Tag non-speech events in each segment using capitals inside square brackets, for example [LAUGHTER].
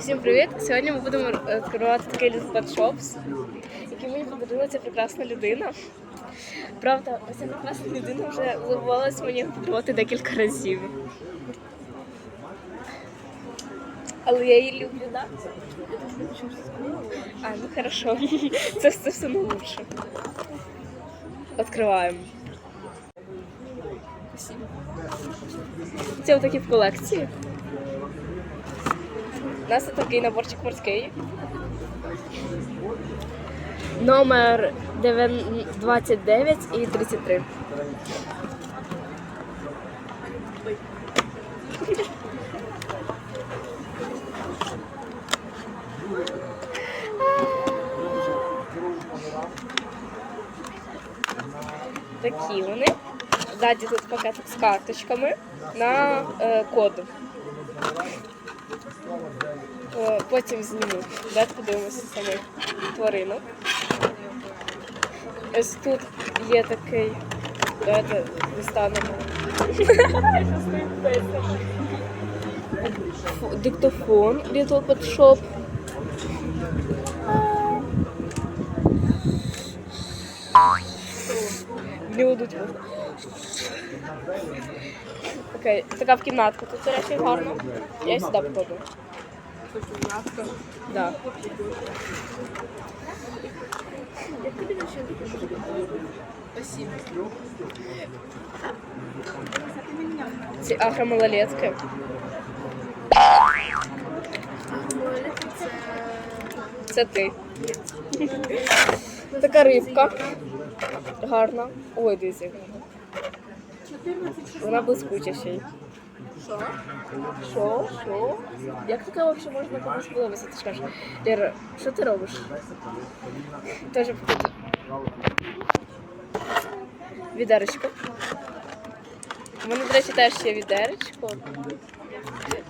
Всім привіт! Сьогодні ми будемо відкривати такий Little Shops, який мені подарувала ця прекрасна людина. Правда, ця прекрасна людина вже вливалась мені подарувати декілька разів. Але я її люблю, так? А, ну хорошо. Це, це все лучше. Відкриваємо. Це отакі в колекції. У нас такий наборчик морський. Номер 9 29 і 33. Такі вони. Ззаді тут пакетик з карточками на е, коду. О, Потім зніму. Давайте подивимося самих тваринок. Ось тут є такий. Давайте дістанемо. Диктофон Little Pet Shop. Не можна. Окей, така в кімнатку. Тут, до речі, гарно. Я сюди покладу. Да. Спасибо. Ці агромалолетки. Це ти. Така рибка. Гарна. Ой, дивіться. Вона блискуча ще й. Що? Що? Як таке взагалі можна комусь подобатися? Ти ж кажеш, Лера, що ти робиш? Тоже покажу. Відеречко. У мене, до речі, теж є відеречко.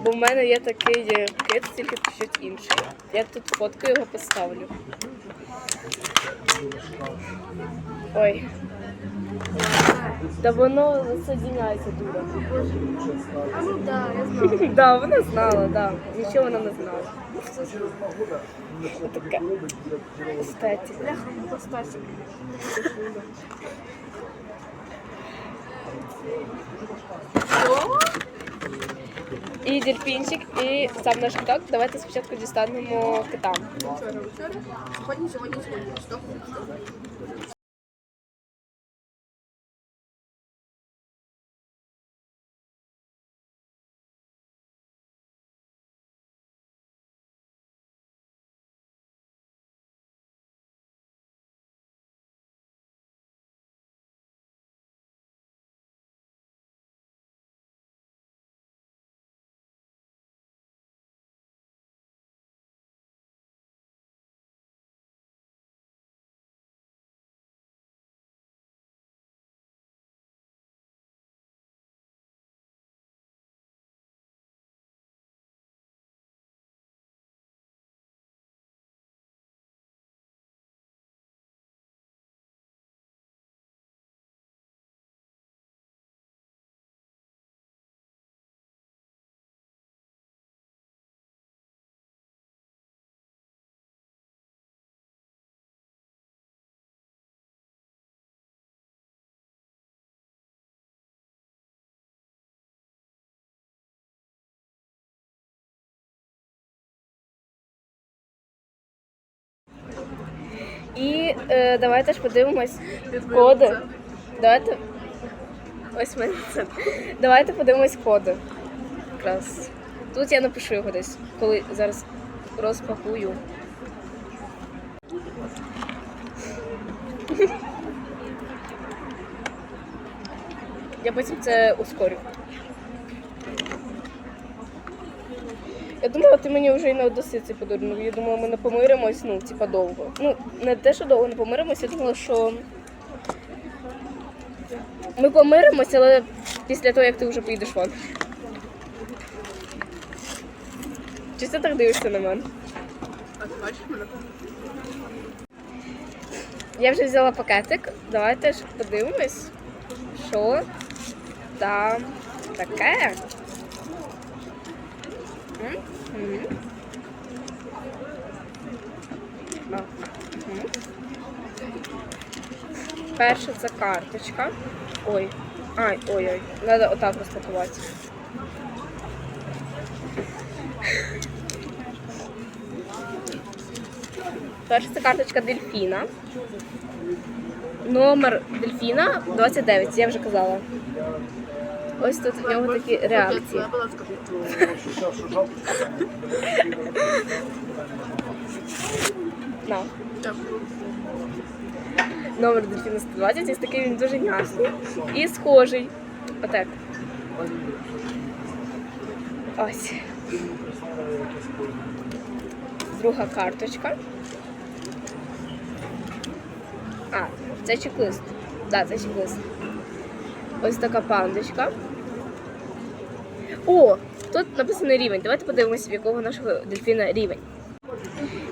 Бо в мене є такий кит, тільки чуть інший. Я тут фотку його поставлю. Ой. Да воно соединяється дура. А ну да, я знаю. [LAUGHS] Да, вона знала, да. Нічого вона не знала. Таке. Естетика. Бляха, ну поставь. Що? І дельфінчик, і сам наш киток. Давайте спочатку дістанемо кита. Вчора, вчора. Сьогодні, сьогодні, сьогодні. Що? Е, давайте ж подивимось коди. Давайте. Ось мене це. Давайте подивимось коди. Якраз. Тут я напишу його десь, коли зараз розпакую. Я потім це ускорю. Я думала, ти мені вже і не оддаси подарунок. Я думала, ми не помиримось, ну, типа довго. Ну, не те, що довго не помиримось, я думала, що ми помиримось, але після того, як ти вже поїдеш вон. Чи ти так дивишся на мене? А ти бачиш мене? Я вже взяла пакетик. Давайте ж подивимось, що там таке. Перша це карточка. Ой. Ай, ой-ой. Треба отак розпакувати. Перша це карточка дельфіна. Номер дельфіна 29, я вже казала. Ось тут в нього такі реакції. На. Номер дельфіна 120, ось такий він дуже м'ясний і схожий. Отак. Ось. Друга карточка. А, це чек-лист. Так, да, це чек-лист. Ось така пандочка. О! Тут написано рівень. Давайте подивимося, в якого нашого дельфіна рівень.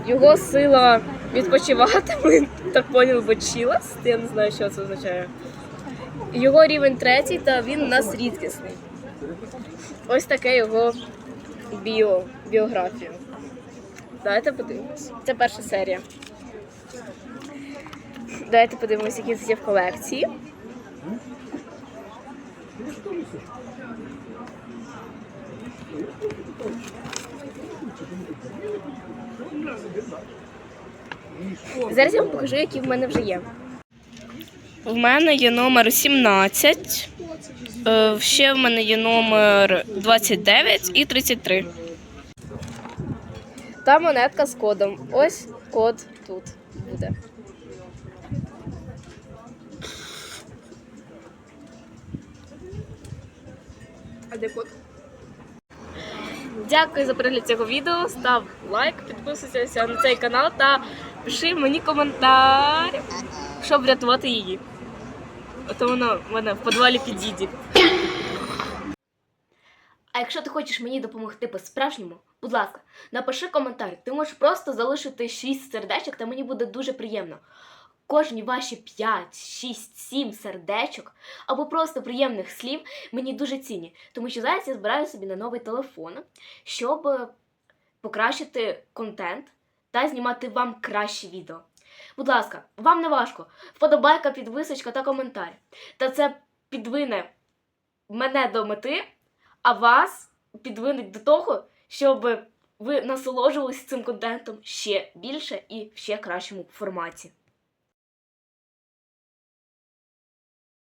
Його сила відпочивати, ми [LAUGHS] так поняли, бо чілас. Я не знаю, що це означає. Його рівень третій, та він у нас рідкісний. Ось таке його біо, біографія. Давайте подивимось. Це перша серія. Давайте подивимось, які тут є в колекції. Зараз я вам покажу, які в мене вже є. В мене є номер 17. Е, Ще в мене є номер 29 і 33. Та монетка з кодом. Ось код тут А де кот? Дякую за перегляд цього відео. Став лайк, підписуйся на цей канал та пиши мені коментар, щоб врятувати її. Ото вона в мене в підвалі під діді. А якщо ти хочеш мені допомогти по-справжньому, будь ласка, напиши коментар. Ти можеш просто залишити 6 сердечок, та мені буде дуже приємно. Кожні ваші 5, 6, 7 сердечок або просто приємних слів мені дуже цінні, тому що зараз я збираю собі на новий телефон, щоб е, покращити контент та знімати вам кращі відео. Будь ласка, вам не важко. Вподобайка, підвисочка та коментар. Та це підвине мене до мети, а вас підвинить до того, щоб ви насолоджувалися цим контентом ще більше і в ще кращому форматі.